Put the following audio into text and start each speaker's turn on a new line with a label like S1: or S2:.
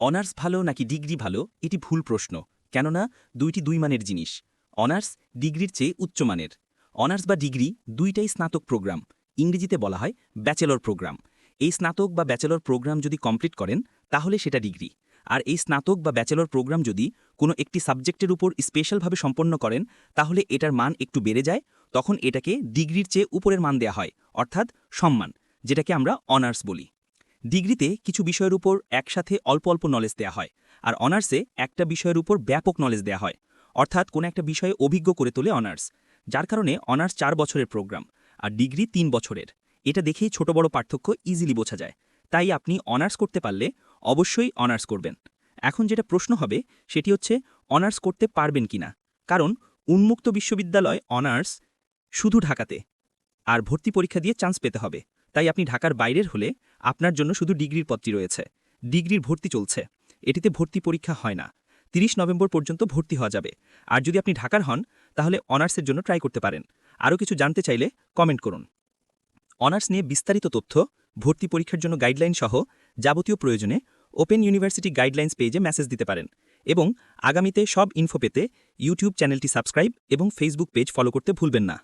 S1: Honours ভালো নাকি degree ভালো, এটি ভুল প্রশ্ন। কেননা, দুইটি দুই মানের জিনিস। অনার্স ডিগ্রির চেয়ে উচ্চমানের অনার্স বা ডিগ্রি দুইটাই স্নাতক প্রোগ্রাম। ইংরেজিতে বলা হয় ব্যাচেলর প্রোগ্রাম। এই স্নাতক বা ব্যাচেলর প্রোগ্রাম যদি কমপ্লিট করেন, তাহলে সেটা ডিগ্রি। আর এই স্নাতক বা ব্যাচেলর প্রোগ্রাম যদি কোনো একটি সাবজেক্টের উপর স্পেশালভাবে সম্পন্ন করেন, তাহলে এটার মান একটু বেড়ে যায়, তখন এটাকে ডিগ্রির চেয়ে উপরের মান দেয়া হয়, অর্থাৎ সম্মান, যেটাকে আমরা অনার্স বলি। ডিগ্রিতে কিছু বিষয়ের উপর একসাথে অল্প অল্প নলেজ দেয়া হয়, আর অনার্সে একটা বিষয়ের উপর ব্যাপক নলেজ দেয়া হয়, অর্থাৎ কোনো একটা বিষয়ে অভিজ্ঞ করে তোলে অনার্স যার কারণে অনার্স চার বছরের প্রোগ্রাম আর ডিগ্রি তিন বছরের। এটা দেখেই ছোট বড় পার্থক্য ইজিলি বোঝা যায়। তাই আপনি অনার্স করতে পারলে অবশ্যই অনার্স করবেন। এখন যেটা প্রশ্ন হবে, সেটি হচ্ছে অনার্স করতে পারবেন কিনা? কারণ উন্মুক্ত বিশ্ববিদ্যালয় অনার্স শুধু ঢাকাতে, আর ভর্তি পরীক্ষা দিয়ে চান্স পেতে হবে। তাই আপনি ঢাকার বাইরের হলে আপনার জন্য শুধু ডিগ্রির পত্রী রয়েছে। ডিগ্রির ভর্তি চলছে। এটিতে ভর্তি পরীক্ষা হয় না। তিরিশ নভেম্বর পর্যন্ত ভর্তি হওয়া যাবে। আর যদি আপনি ঢাকার হন, তাহলে অনার্সের জন্য ট্রাই করতে পারেন। আরও কিছু জানতে চাইলে কমেন্ট করুন। অনার্স নিয়ে বিস্তারিত তথ্য, ভর্তি পরীক্ষার জন্য গাইডলাইন সহ যাবতীয় প্রয়োজনে ওপেন ইউনিভার্সিটি গাইডলাইন্স পেজে মেসেজ দিতে পারেন এবং আগামীতে সব ইনফো পেতে ইউটিউব চ্যানেলটি সাবস্ক্রাইব এবং ফেসবুক পেজ ফলো করতে ভুলবেন না।